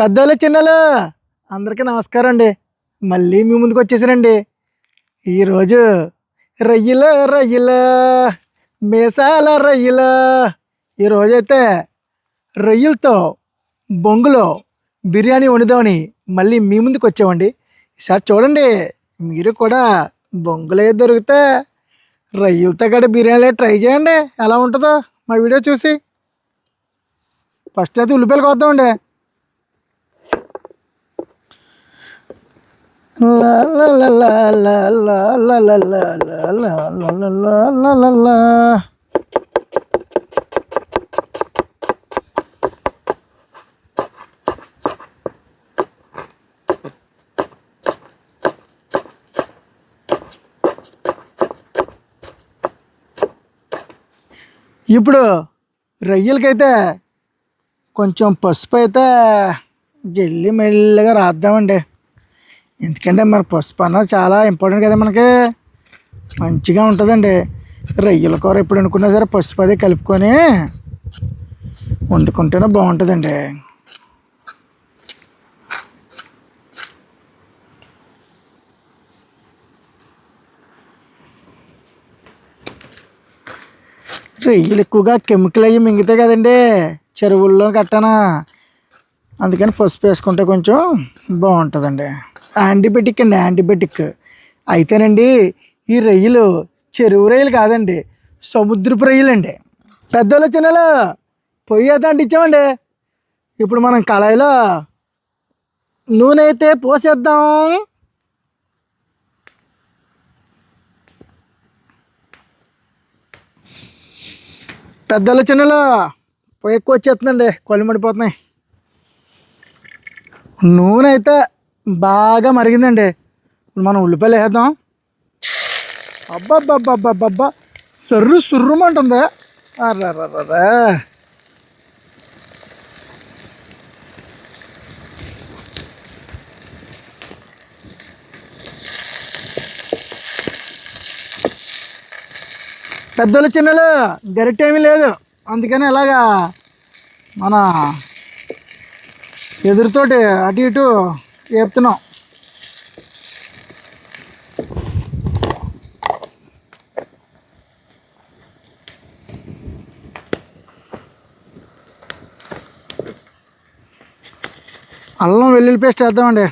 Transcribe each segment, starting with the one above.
పెద్దలు చిన్నలు అందరికీ నమస్కారం అండి మళ్ళీ మీ ముందుకు వచ్చేసానండి. ఈరోజు రొయ్యల రొయ్యల మేసాల రొయ్యల. ఈరోజైతే రొయ్యలతో బొంగులో బిర్యానీ వండుదామని మళ్ళీ మీ ముందుకు వచ్చామండి. ఈసారి చూడండి మీరు కూడా బొంగులే దొరికితే రొయ్యలతో కూడా బిర్యానీ ట్రై చేయండి. ఎలా ఉంటుందో మా వీడియో చూసి. ఫస్ట్ అయితే ఉల్లిపాయలు కోద్దామండి. ఇప్పుడు రొయ్యలకైతే కొంచెం పసుపు అయితే జల్లి మెల్లగా రాద్దామండి ఎందుకంటే మరి పసుపు అన్నది చాలా ఇంపార్టెంట్ కదా మనకి. మంచిగా ఉంటుందండి. రొయ్యల కూర ఎప్పుడు వండుకున్నా సరే పసుపు అది కలుపుకొని వండుకుంటేనే బాగుంటుందండి. రొయ్యలు ఎక్కువగా కెమికల్ అయ్యి మింగితే కదండి చెరువుల్లో కట్టనా. అందుకని పసుపు వేసుకుంటే కొంచెం బాగుంటుందండి. యాంటీబయాటిక్ అండి యాంటీబయాటిక్. అయితేనండి ఈ రొయ్యలు చెరువు రొయ్యలు కాదండి సముద్రపు రొయ్యలు అండి పెద్దోళ్ళు చిన్నలు పొయ్యి అయితే అంటించామండి. ఇప్పుడు మనం కళాయిలో నూనె అయితే పోసేద్దాం. పెద్దలు చిన్నలు పొయ్యి ఎక్కువ వచ్చేస్తుందండి కొలిమడిపోతున్నాయి నూనె అయితే బాగా మరిగిందండి. ఇప్పుడు మనం ఉల్లిపాయలు వేద్దాం అబ్బబ్బబ్బబ్బబ్బబ్బా. సర్రు సుర్రుమంటుందా. అర్రర్రర్రా. పెద్దలు చిన్నలు గరిటె ఏమీ లేదు. అందుకని ఇలాగా మన ఎదురుతోటి అటు ఇటు వేపుతున్నాం. అల్లం వెల్లుల్లి పేస్ట్ వేద్దామండి.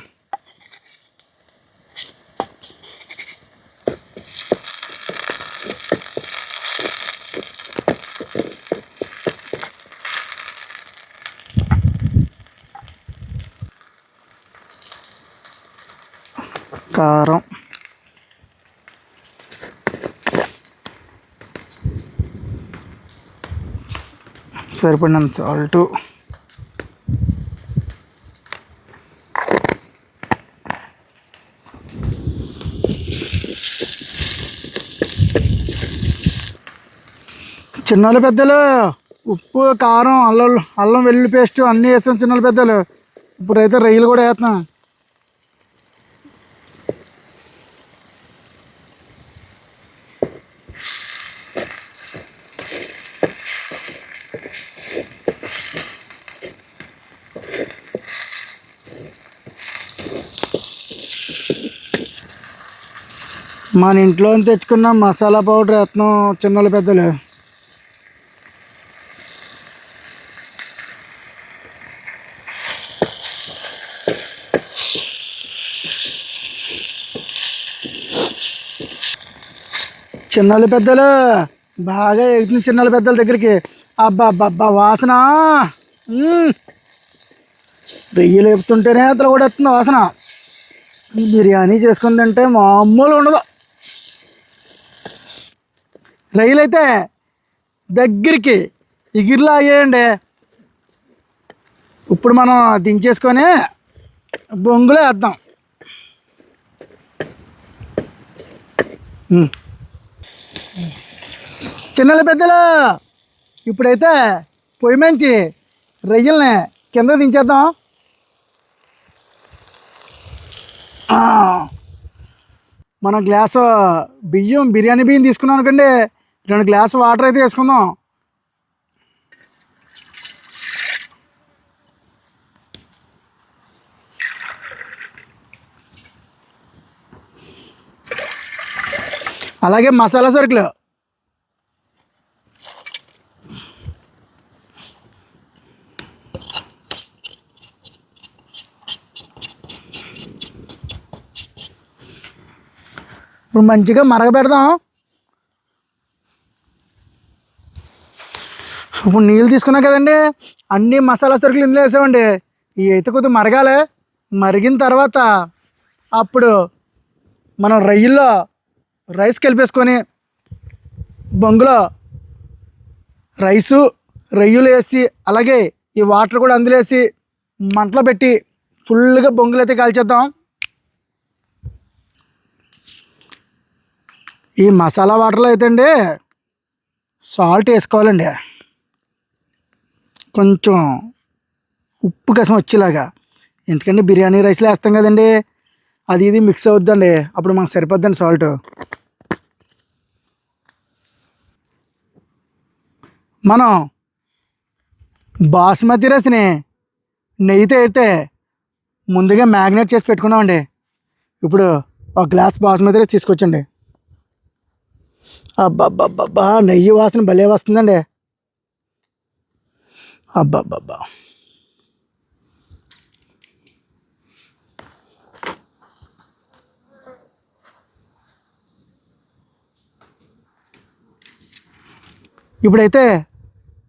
కారం. సరిపడినంత సాల్టు చిన్నలు పెద్దలు ఉప్పు కారం అల్లం అల్లం వెల్లుల్లి పేస్ట్ అన్నీ వేసాం చిన్నలు పెద్దలు. ఇప్పుడైతే రొయ్యలు కూడా వేస్తున్నాం. మన ఇంట్లో తెచ్చుకున్న మసాలా పౌడర్ వేస్తున్నాం చిన్నోళ్ళు పెద్దలు చిన్నలు పెద్దలు బాగా ఎగుతుంది చిన్నోళ్ళు పెద్దల దగ్గరికి. అబ్బా అబ్బా వాసన. రొయ్యలు అతను కూడా వస్తుంది వాసన. బిర్యానీ చేసుకుందంటే మామూలు ఉండదు. రొయ్యలు అయితే దగ్గరికి ఎగిరిలా అయ్యాయండి. ఇప్పుడు మనం దించేసుకొని బొంగులో వేద్దాం. చిన్నల పెద్దలు ఇప్పుడైతే పొయ్యి మంచి రొయ్యల్ని కింద దించేద్దాం. మనం మన గ్లాసు బియ్యం బిర్యానీ బియ్యం తీసుకున్నాం అనుకోండి రెండు గ్లాసు వాటర్ అయితే వేసుకుందాం. అలాగే మసాలా సరుకులు. ఇప్పుడు మంచిగా మరగబెడదాం. ఇప్పుడు నీళ్ళు తీసుకున్నాం కదండి అన్ని మసాలా సరుకులు ఇందులో వేసామండి. ఇవి అయితే కొద్దిగా మరగాలి. మరిగిన తర్వాత అప్పుడు మనం రొయ్యల్లో రైస్ కలిపేసుకొని బొంగులో రైసు రొయ్యలు వేసి అలాగే ఈ వాటర్ కూడా అందులో వేసి మంటలో పెట్టి ఫుల్గా బొంగులు అయితే కాల్చేద్దాం. ఈ మసాలా వాటర్లో అయితే అండి సాల్ట్ వేసుకోవాలండి. కొంచెం ఉప్పు కసం వచ్చేలాగా. ఎందుకంటే బిర్యానీ రైస్లో వేస్తాం కదండి. అది ఇది మిక్స్ అవుద్దండి. అప్పుడు మనకు సరిపోద్దండి సాల్ట్. మనం బాస్మతి రైస్ని నెయ్యితో అయితే ముందుగా మ్యాగ్నేట్ చేసి పెట్టుకున్నామండి. ఇప్పుడు ఒక గ్లాస్ బాస్మతి రైస్ తీసుకొచ్చండి. అబ్బబ్బబ్బబ్బా నెయ్యి వాసన భలే వస్తుందండి. అబ్బబ్బబ్బా. ఇప్పుడైతే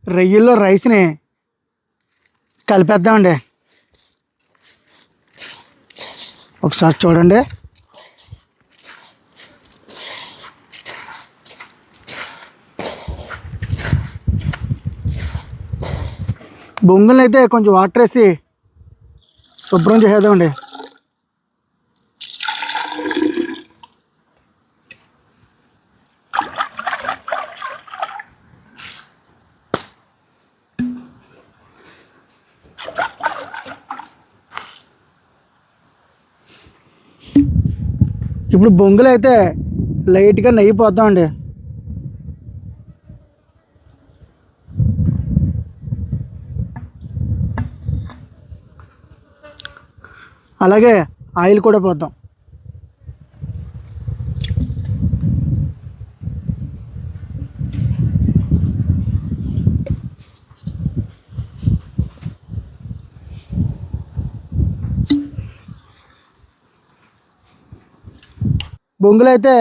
రొయ్యల్లో రైస్ని కలిపేద్దామండి. ఒకసారి చూడండి. బొంగులను అయితే కొంచెం వాటర్ వేసి శుభ్రం చేసేద్దామండి. ఇప్పుడు బొంగులు అయితే లైట్గా నెయ్యి పోద్దామండి. అలాగే ఆయిల్ కూడా పోద్దాం. బొంగులు అయితే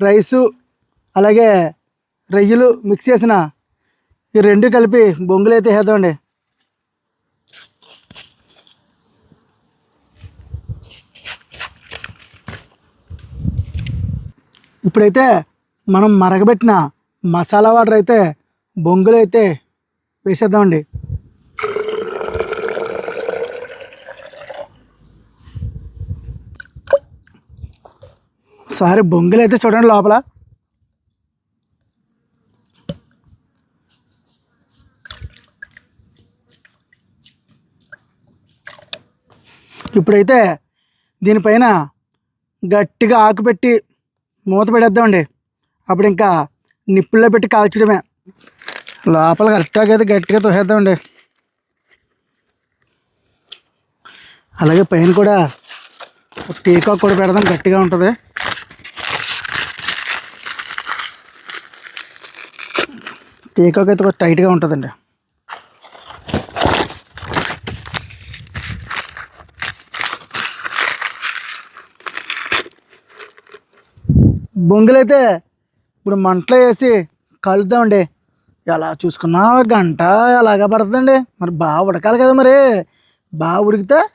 రైసు అలాగే రొయ్యలు మిక్స్ చేసిన ఈ రెండు కలిపి బొంగులు అయితే వేద్దామండి. ఇప్పుడైతే మనం మరగబెట్టిన మసాలా వాటర్ అయితే బొంగులు అయితే వేసేద్దామండి. సారీ బొంగులు అయితే చూడండి లోపల. ఇప్పుడైతే దీనిపైన గట్టిగా ఆకు పెట్టి మూత పెడేద్దామండి అప్పుడు ఇంకా నిప్పుల్లో పెట్టి కాల్చడమే. లోపల కరెక్ట్గా అయితే గట్టిగా తోసేద్దామండి. అలాగే పైన కూడా టీకాక్ కూడా పెడదాం గట్టిగా ఉంటుంది. టీకాక్ అయితే కొంచెం టైట్గా ఉంటుందండి. బొంగులైతే ఇప్పుడు మంటలో వేసి కలుద్దామండి. ఎలా చూసుకున్నా ఒక గంట ఎలాగా పడుతుందండి. మరి బాగా ఉడకాలి కదా మరి. బాగా ఉడికితే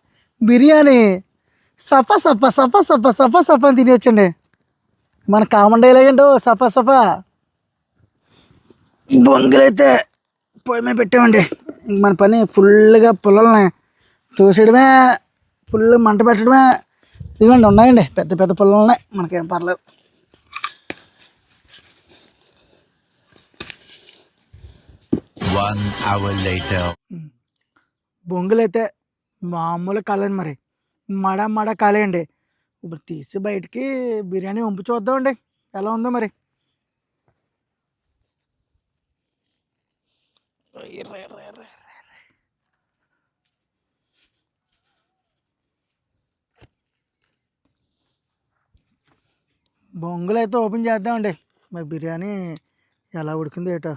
బిర్యానీ సఫా సఫా సఫా సఫా సఫా సఫా అని తినేయచ్చండి. మన కామన్ డైలాగ్ ఏంటో సఫా సఫా. బొంగులైతే పొయ్యమే పొయ్యి మీద పెట్టామండి. ఇంక మన పని ఫుల్గా పుల్లల్ని తోసేయడమే ఫుల్ మంట పెట్టడమే. ఇదిగోండి ఉన్నాయండి. పెద్ద పెద్ద పుల్లలు ఉన్నాయి మనకేం పర్లేదు. One బొంగులు అయితే మామూలు కాలేదు మరి మడ మడ కాలేయండి ఇప్పుడు తీసి బయటికి బిర్యానీ వంపు చూద్దామండి ఎలా ఉందో మరి ఎర్ర, బొంగులు అయితే ఓపెన్ చేద్దామండి మరి బిర్యానీ ఎలా ఉడికింది ఏటో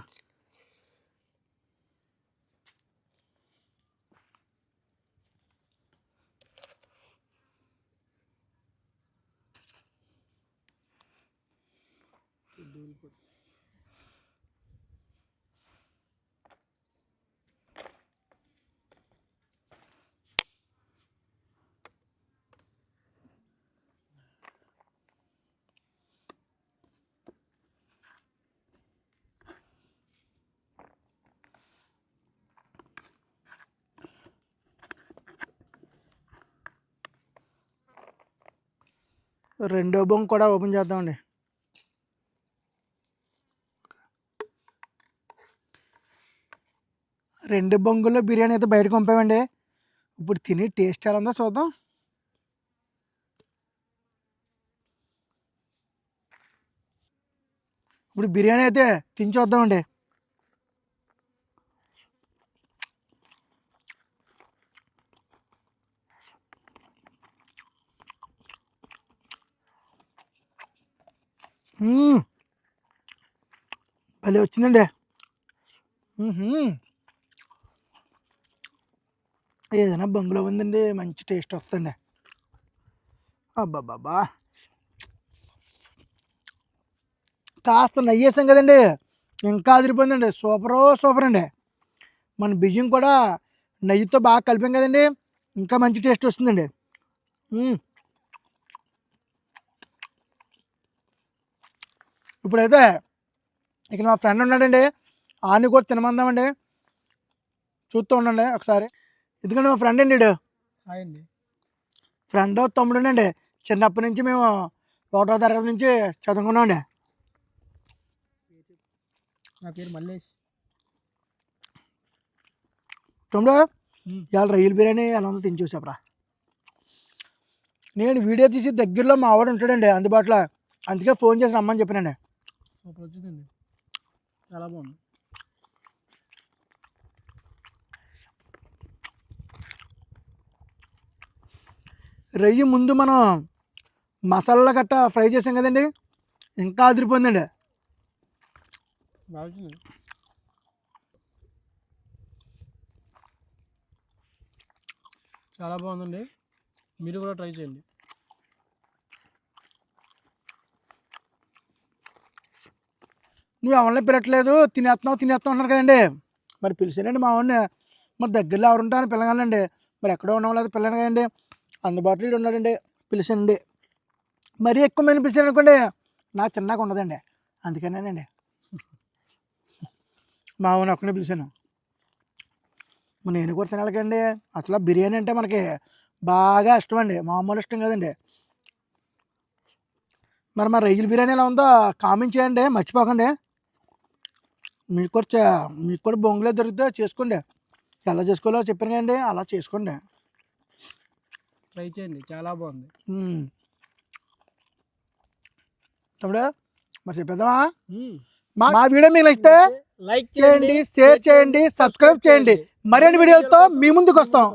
రెండో బొంగు కూడా ఓపెన్ చేద్దామండి. రెండు బొంగుల్లో బిర్యానీ అయితే బయటకు పంపామండి. ఇప్పుడు తిని టేస్ట్ ఎలా ఉందో చూద్దాం. ఇప్పుడు బిర్యానీ అయితే తిని చూద్దామండి. భలే వచ్చిందండి. ఏదైనా బంగ్లో ఉందండి మంచి టేస్ట్ వస్తుంది అబ్బాబాబా కాస్త నయ్యేసాం కదండి ఇంకా అదిరిపోయిందండి సూపరు సూపర్ అండి మన బియ్యం కూడా నెయ్యితో బాగా కలిపాం కదండి ఇంకా మంచి టేస్ట్ వస్తుందండి. ఇప్పుడైతే ఇక్కడ మా ఫ్రెండ్ ఉన్నాడండి ఆని కూడా తినమందామండి. చూస్తూ ఉండండి ఒకసారి. ఎందుకంటే మా ఫ్రెండ్ అండి. హాయ్ అండి. ఫ్రెండ్ తమ్ముడు అండి. చిన్నప్పటి నుంచి మేము ఒకటో తరగతి నుంచి చదువుకున్నామండి నా పేరు మల్లేష్. తమ్ముడు మ్మ్. ఇవాళ రొయ్యల బిర్యానీ ఎలా ఉందో తిని చూసాపురా నేను వీడియో తీసి దగ్గరలో మా ఆవిడ ఉంటాడండి అందుబాటులో. అందుకే ఫోన్ చేసి రమ్మని చెప్పానండి సూపర్ వచ్చిందండి. చాలా బాగుంది. రొయ్యి ముందు మనం మసాలా గట్ట ఫ్రై చేసాం కదండి ఇంకా అదిరిపోయిందండి. చాలా బాగుందండి. మీరు కూడా ట్రై చేయండి. నువ్వు ఎవరిని పిలట్లేదు తినేస్తున్నావు తినేస్తున్నావు అంటున్నారు కదండి. మరి పిలిచానండి మా వాడిని. మరి దగ్గరలో ఎవరు ఉంటారని పిల్లగానండి మరి ఎక్కడో ఉన్నాం లేదు పిల్లని కదండి అందుబాటులో ఉన్నాడండి పిలిచానండి మరీ ఎక్కువ మంది పిలిచాను అనుకోండి నాకు తిన్నాక ఉండదండి. అందుకనేనండి. మా వాడిని ఒక్కనే పిలిచాను. నేను కూడా తినాలకండి. అసలు బిర్యానీ అంటే మనకి బాగా ఇష్టం అండి మామూలు ఇష్టం కదండి. మరి మా రొయ్యల బిర్యానీ ఎలా ఉందో కామెంట్ చేయండి. మర్చిపోకండి. మీకు కూడా చే- మీకు కూడా బొంగులే దొరికితే చేసుకోండి. ఎలా చేసుకోవాలో చెప్పాను కదండి అలా చేసుకోండి. ట్రై చేయండి. చాలా బాగుంది. తమ్ముడు మరి చెప్పేద్దామా? మా వీడియో మీకు నచ్చితే లైక్ చేయండి షేర్ చేయండి సబ్స్క్రైబ్ చేయండి. మరిన్ని వీడియోలతో మీ ముందుకు వస్తాం.